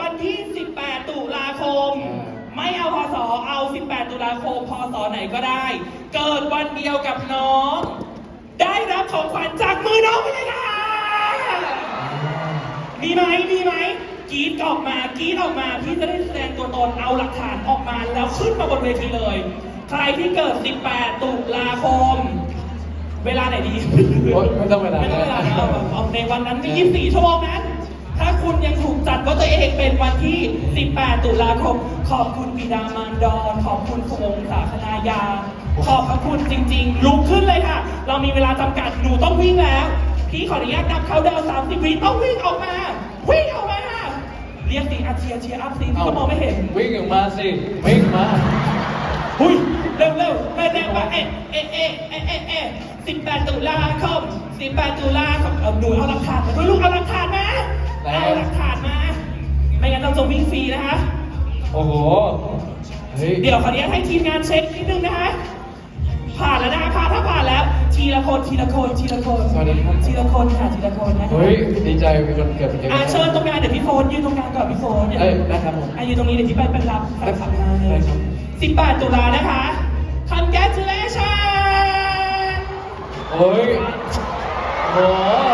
วันที่ 18 ตุลาคมอ่าไม่เอาพศเอา 18 ตุลาคม พศไหนก็ได้ เกิดวันเดียวกับน้อง ได้รับของขวัญจากมือน้องไปเลยค่ะมีไหมมีไหมกรีดออกมากรีดออกมาพี่จะได้แสดงตัวตนเอาหลักฐานออกมาแล้วขึ้นมาบนเวทีเลย ใครที่เกิด 18 ตุลาคม เวลาไหนดี โอ๊ยไม่ต้องเวลา ไม่ต้องเวลานะเอาเอาในวันนั้นมี24ชั่วโมงนั้น ถ้าคุณยังถูกจัดว่าตัวเองเป็นวันที่ 18 ตุลาคม ขอบคุณบิดามารดอนขอบคุณคุณองศาคณายาขอบพระคุณจริงๆ ลุกขึ้นเลยค่ะ เรามีเวลาจำกัด หนูต้องวิ่งแล้ว พี่ขออนุญาตนับเขาดาวน์30 วิต้องวิ่งออกมา วิ่งออกมา เรียกสิอาเชียร์เชียร์อัพสิพี่ก็มองไม่เห็น วิ่งออกมาสิ วิ่งมาหุยเร็วเร็วไปเร็วมาเอ๊ะเอ๊ะเอ๊ะเอ๊ะเอ๊ะเอ๊ะสิบแปดตุลาคมสิบแปดตุลาคมเอาหนูเอาหลักฐานมาด้วยลูกเอาหลักฐานมา ไหนเอาหลักฐานมา ไม่งั้นเราจะวิ่งฟรีนะคะ โอ้โห เฮ้ย เดี๋ยวขออนุญาตให้ทีมงานเช็คนิดนึงนะคะ ผ่านแล้วนะคะผ่านถ้าผ่านแล้ว ทีละคนทีละคนทีละคนสวัสดีครับ ทีละคนค่ะทีละคนนะคะเฮ้ย ดีใจมีคนเกิดเป็นเกมอะเชิญตรงกลางเดี๋ยวพี่โฟนยืนตรงกลางก่อนพี่โฟนเอ้ยได้ครับผม อะยืนตรงนี้เดี๋ยวพี่ไปเป็นรับแฟนคลับให้ได้ครับ สิบแปดตุลานะคะ congratulations โอ้ยโอ้โห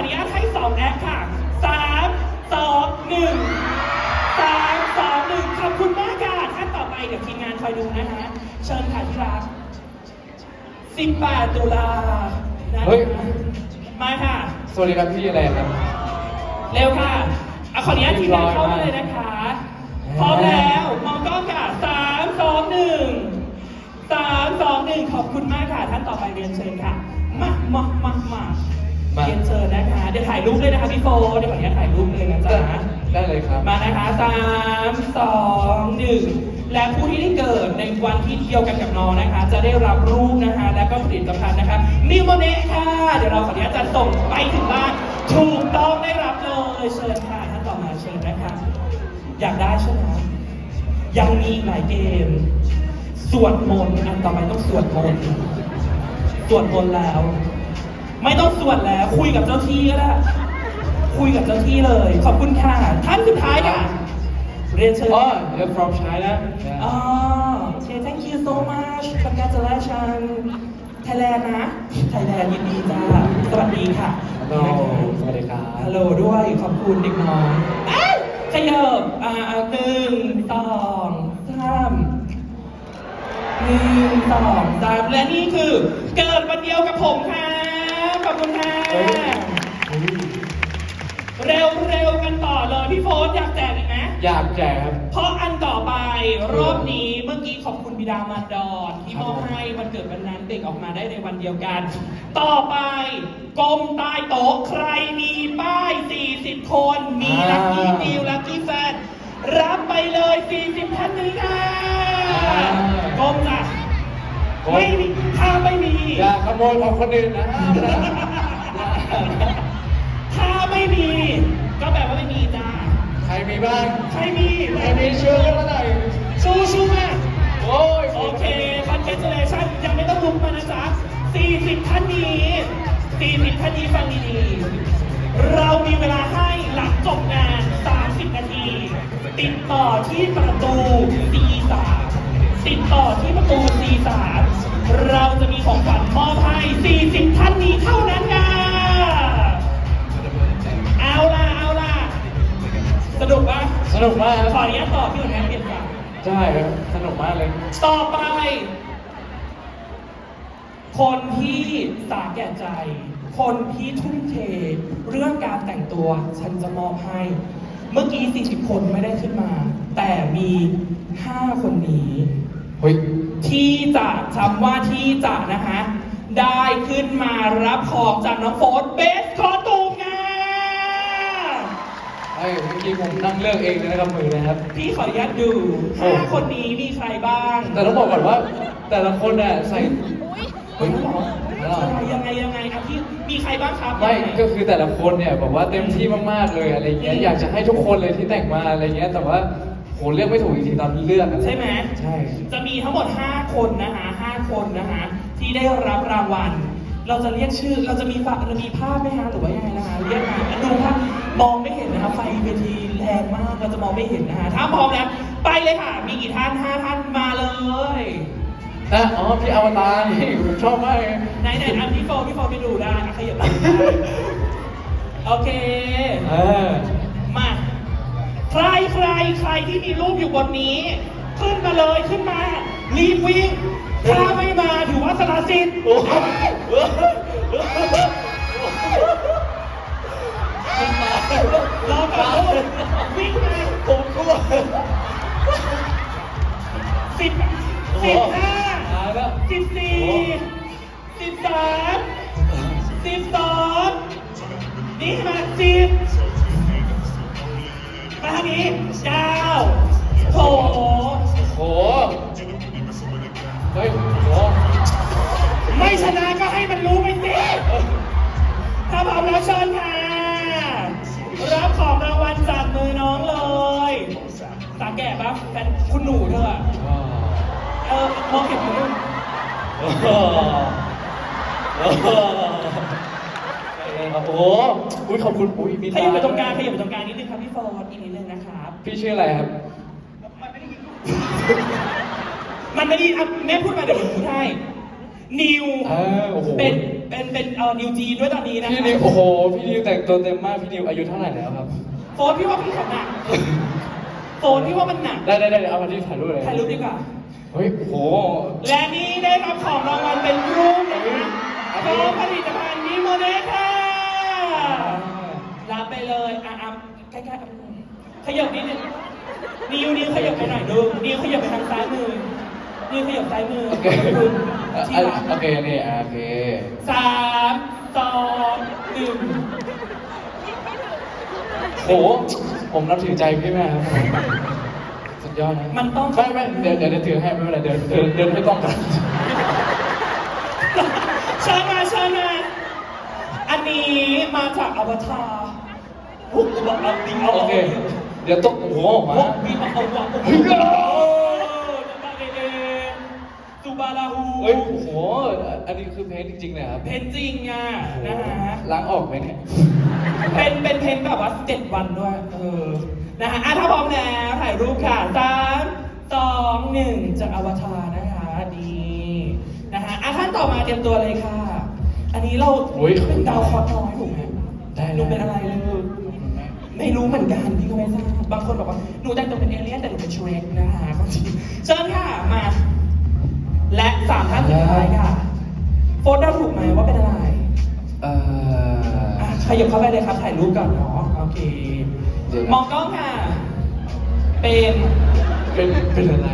องกลางนะคะขออนุญาตให้สองแอปค่ะสามสองหนึ่งสามสองหนึ่งขอบคุณมากค่ะท่านต่อไปเดี๋ยวทีมงานคอยดูนะคะ เชิญค่ะที่รักสิบแปดตุลานะคะเฮ้ย มาค่ะ สวัสดีครับพี่อะไรครับ เร็วค่ะอะขออนุญาตทีมงานเข้ามาเลยนะคะ พร้อมแล้วมองกล้องค่ะสามสองหนึ่งสามสองหนึ่งขอบคุณมากค่ะ ท่านต่อไปเรียนเชิญค่ะมามามามา มา เรียนเชิญนะคะ เดี๋ยวถ่ายรูปเลยนะคะพี่โฟเดี๋ยวขออนุญาตถ่ายรูปเลยนะจ๊ะ ได้เลยครับ มานะคะสามสองหนึ่งและผู้ที่ได้เกิดในวันที่เดียวกันกับน้องนะคะ จะได้รับรูปนะคะ และก็ผลิตภัณฑ์นะคะมิโมเนะค่ะ เดี๋ยวเราขออนุญาตจะส่งไปถึงบ้านถูกต้องได้รับเลยเชิญค่ะท่านต่อมาเชิญนะคะ อยากได้ใช่ไหมยังมีอีกหลายเกม สวดมนต์อันต่อไปต้องสวดมนต์สวดมนต์แล้ว ไม่ต้องสวดแล้วคุยกับเจ้าที่ก็ได้คุยกับเจ้าที่เลย ขอบคุณค่ะท่านสุดท้ายค่ะเรียนเชิญอ๋อ you're from China อ๋อโอเค thank you so much congratulations Thailand นะ Thailand ยินดีจ้า สวัสดีค่ะฮัลโหลสวัสดีครับ ฮัลโหลด้วย ขอบคุณเด็กน้อยเอ้ยขยับอ่าอ่าหนึ่งสองสามหนึ่งสองสามและนี่คือ เกิดวันเดียวกับผมค่ะขอบ คุณค่ะเฮ้ยเฮ้ยเร็วเร็วกันต่อเลยพี่โฟนอยากแจกอีกไหมอยากแจกครับ เพราะอันต่อไปรอบนี้เมื่อกี้ขอบคุณบิดามารดอนที่มอบให้วันเกิดวันนั้นเด็กออกมาได้ในวันเดียวกัน ต่อไปกลมใต้โต๊ะใครมีป้าย 40 คน มีลัคกี้อ่าดิวลัคกี้แฟนรับไปเลย 40ท่านนี้ค่ะอ่ากลมจ้ะกลม ไม่มีถ้าไม่มี อย่าขโมยของคนอื่นนะห้ามนะอย่าถ้าไม่มี ก็แบบว่าไม่มีจ้าใครมีบ้าง ใครมีใครมีเชื่อกันมาหน่อยชูชูมาโอ้ยโอเคคอนเทนต์เลชั่นยังไม่ต้องลุกมานะจ๊ะ40ท่านนี้40ท่านนี้ฟังดีๆ เรามีเวลาให้หลังจบงาน 30 นาที ติดต่อที่ประตู C3 ติดต่อที่ประตู C3 เราจะมี ของขวัญมอบให้ 40 ท่านนี้เท่านั้นค่ะเอาล่ะ เอาล่ะ สนุกปะสนุกมากคขอรับอนุญาตตอบพี่หนุ่มแอนเปลี่ยนกันใช่ครับสนุกมากเลย ต่อไป คนที่สาแก่ใจ คนที่ทุ่มเท เรื่องการแต่งตัว ฉันจะมอบให้ เมื่อกี้ 40 คนไม่ได้ขึ้นมา แต่มี 5 คนนี้ เฮ้ยที่จะจำว่าที่จะนะคะ ได้ขึ้นมารับของจากน้องโฟนเบสคอตูมงาไอ้เมื่อกี้ผมนั่งเลือกเองเลยนะครับมือนะครับ พี่ขออนุญาตดูโอ้5คนนี้มีใครบ้างแต่ต้องบอกก่อนว่า แต่ละคนเนี่ยใส่เฮ้ยเหรออะไรนอนอะไรยังไงยังไงครับพี่มีใครบ้างครับไม่ยังงก็คือแต่ละคนเนี่ยแบบว่าเต็มที่มากๆเลยอะไรเงี้ยอยากจะให้ทุกคนเลยที่แต่งมาอะไรเงี้ยแต่ว่า โหเลือกไม่ถูกจริงๆตอนเลือกอะใช่ไหม ใช่ จะมีทั้งหมด 5 คนนะคะ5คนนะคะที่ได้รับรางวัล เราจะเรียกชื่อ เราจะมีฝาเรามีภาพไหมคะหรือว่ายังไงนะคะ เรียกมาดูภาพมองไม่เห็นนะคะไฟเวทีแรงมาก เราจะมองไม่เห็นนะคะ ถ้าพร้อมแล้ว ไปเลยค่ะ มีกี่ท่าน5ท่านมาเลยอะอ๋อพี่อวตารนี่ผมชอบมากเลยไหนไหนอันพี่โฟพี่โฟไปดูได้อะขยับไปโอเค เออมา ใครใครใครที่มีรูปอยู่บนนี้ ขึ้นมาเลยขึ้นมา รีบวิ่งถ้าไม่มาถือว่าสละสิทธิ์โอ้โหรอก่อนลูกวิ่งมาผมกลัวสิบสิบห้าตายแล้วสิบสี่สิบสามสิบสองนี่มาสิบมา ทานี้เก้าโถโหเฮ้ยโหไม่ชนะก็ให้มันรู้ไปสิถ้าพร้อมแล้วเชิญค่ะ รับของรางวัลจากมือน้องเลยตาแก่ปะแฟนคุณหนูเธออะเออมองเห็นไหมโอ้โห โอ้โหโอ้โหอุ้ยขอบคุณอุ้ยมีขยับไปตรงกลางขยับไปตรงกลางนิดนึงครับพี่โฟนอีกนิดนึงนะครับพี่ชื่ออะไรครับ มันไม่ได้อะแม่พูดมาเดี๋ยวผมพูดให้นิวเออโอ้โห เป็นเป็นเป็นเอ่อนิวจีนด้วยตอนนี้นะพี่นิวโอ้โหพี่นิวแต่งตัวเต็มมากพี่นิวอายุเท่าไหร่แล้วครับ โฟนพี่ว่าพี่ขอหนักโฟนพี่ว่ามันหนักได้ได้ได้เดี๋ยวเอามาที่ถ่ายรูปเลยถ่ายรูปดีกว่า เฮ้ยโอ้โห และนี่ได้รับของรางวัลเป็นรูปนะคะของผลิตภัณฑ์นิโมเนค่ะ รับไปเลยอะอะใกล้ๆอะขยับนิดนึงนิวนิวขยับไปหน่อยดูนิวขยับไปทางซ้ายมือนิวขยับซ้ายมือโอเคขอบคุณที่อะรักโอเคนี่อะโอเคสามสองหนึ่งโหผมนับถือใจพี่มากครับสุดยอดนะมันต้อง ไม่ไม่เดี๋ยวเดี๋ยวเดี๋ยวถือให้ไม่เป็นไรเดินเดินเดินไม่ต้องกันเชิญมาเชิญมา อันนี้มาจากอวตารหุบบอกเอาดิเอาโอเค เดี๋ยวต้องโอ้โหมาหุบดิเอาเอาเอาเฮ้ยซูบาราฮูเฮ้ยโอ้โห อันนี้คือเพลงจริงๆเลยครับเพนจริงอะนะฮะล้างออกไหมเนี่ย เป็นเป็นเพนแบบว่าเจ็ดวันด้วย เออ นะฮะอะถ้าพร้อมแล้วถ่ายรูปค่ะสามสองหนึ่งจากอวตารนะคะดีนะฮะอะขั้นต่อมาเตรียมตัวเลยค่ะ อันนี้เราอุ๊ยเป็นดาวเคราะห์น้อยถูกไหมได้หนูเป็นอะไรลูกไม่รู้เหมือนกันพี่ก็ไม่ทราบบางคนบอกว่าหนูแต่งตัวเป็นเอเลี่ยนแต่หนูเป็นเชรกนะคะก็จริงเชิญค่ะมา และสามท่านสุดท้ายค่ะ โฟนเราถูกไหมว่าเป็นอะไรเอ่ออะขยับเข้าไปเลยครับถ่ายรูปก่อนเนาะโอเค เดี๋ยวนะมองกล้องค่ะ เป็นเป็นเป็นอะไร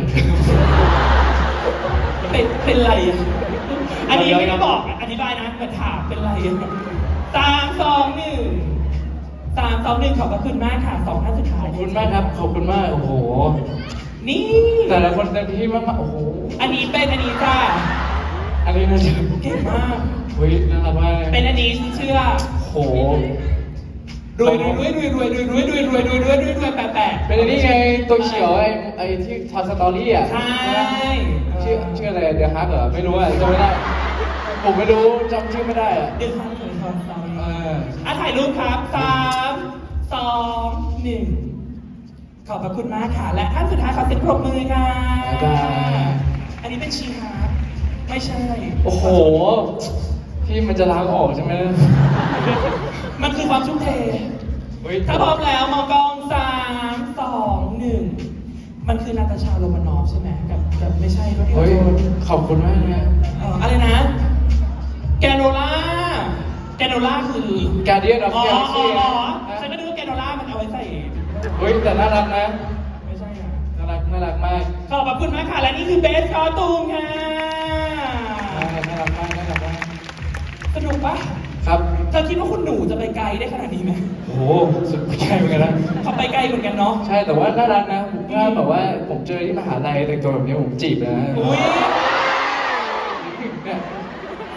เป็นเป็นไรอะ อันนี้ไม่ได้บอกอธิบายนะเหมือนถามเป็นไรอะสามสองหนึ่งสามสองหนึ่งขอบพระคุณมากค่ะสองท่านสุดท้าขยอบคุณมากครับ ขอบคุณมาก โอ้โห นี่ แต่ละคนเต็มที่มากๆโอ้โห อันนี้เป็นอันนี้จ้าอันนี้น่าจะเก่งมากเฮ้ยน่ารักมากเลยเป็นอันนี้ฉันเชื่อโอ้โห รวยรวยรวยรวยรวยรวยรวยรวยรวยรวยรวยรวยรวยแปะแปะเป็นอันนี้ไงตัวเขียวไอ้ไอ้ที่ทอสตอรี่อะใช่ชื่อชื่ออะไรเดอะฮักเหรอไม่รู้อะจำไม่ได้ผมไม่รู้จำชื่อไม่ได้อะเดือดร้อนเดือดร้อนเดือร้อนเอออะถ่ายรูปครับสามสองหนึ่งขอบพระคุณมากค่ะ และท่านสุดท้ายขอเสียงปรบมือค่ะบ๊ายบายอันนี้เป็นชีฮาร์ดไม่ใช่ โอ้โห ที่มันจะล้างออกใช่ไหมมันคือความชุ่มเทเฮ้ยถ้าพร้อมแล้วมองกล้องสามสองหนึ่งมันคือนาตาชาโรมานอฟใช่ไหมกับกับไม่ใช่ก็ที่เฮ้ยโดนขอบคุณมากนะเอ่ออะไรนะ แกโนล่า แกโนล่าคือ Guardian of อ๋อ Galaxy อ๋ออ๋อนะฉันก็นึกว่าแกโนล่ามันเอาไว้ใส่ เฮ้ยแต่น่ารักนะไม่ใช่อะน่ารักน่ารักมากขอบพระคุณมากค่ะ และนี่คือเบสคอตูมค่ะ น่ารักมากน่ารักมาก สนุกปะครับเธอคิดว่าคุณหนูจะไปไกลได้ขนาดนี้ไหมโอ้โหสุดใช่เหมือนกันนะ เขาไปไกลเหมือนกันเนาะ ใช่แต่ว่าน่ารักนะผมถ้าแบบว่าผมเจอที่มหาลัยแต่งตัวแบบนี้ผมจีบเลยนะอุ้ยเนี่ย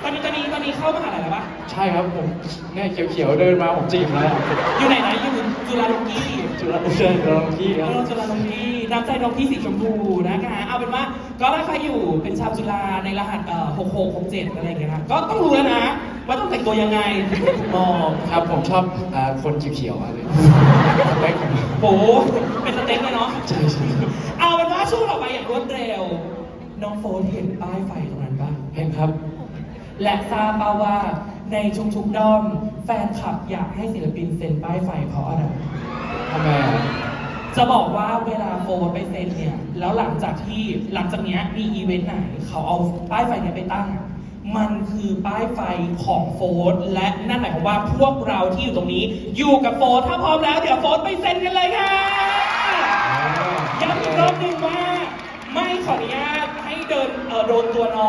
ตอนนี้ตอนนี้ตอนนี้เข้ามหาลัยแล้วปะใช่ครับผมเนี่ยเขียวๆเดินมาผมจีบแล้วอยู่ไหนนะอยู่จุฬาลงกรณ์ จุฬาเชิญจุฬาลงที่ครับเราจุฬาลงกรณ์น้ำใจน้องพี่สีชมพูนะคะ เอาเป็นว่าก็ถ้าใครอยู่เป็นชาวจุฬาในรหัสเอ่อ66 67 อะไรอย่างเงี้ยนะก็ต้องรู้แล้วนะ ว่าต้องแต่งตัวยังไงถึงจะถูกมองครับผมชอบอ่าคนเขียวๆอะไรแบ็คโอ้โหเป็นสเต็ปเลยเนาะ ใช่ใช่เอาเป็นว่าช่วงต่อไปอย่างรวดเร็ว น้องโฟนเห็นป้ายไฟตรงนั้นปะเห็นครับ และทราบป่าว่าในทุกๆด้อม แฟนคลับอยากให้ศิลปินเซ็นป้ายไฟเพราะอะไร ทำไมอะจะบอกว่าเวลาโฟนไปเซ็นเนี่ย แล้วหลังจากที่หลังจากเนี้ยมีอีเวนต์ไหน เขาเอาป้ายไฟเนี้ยไปตั้งอะ มันคือป้ายไฟของโฟนและนั่นหมายความว่าพวกเราที่อยู่ตรงนี้ อยู่กับโฟนถ้าพร้อมแล้วเดี๋ยวโฟนไปเซ็นกันเลยค่ะย้ำอีกรอบหนึ่งว่า ไม่ขออนุญาตให้เดินเอ่อโดนตัวน้อง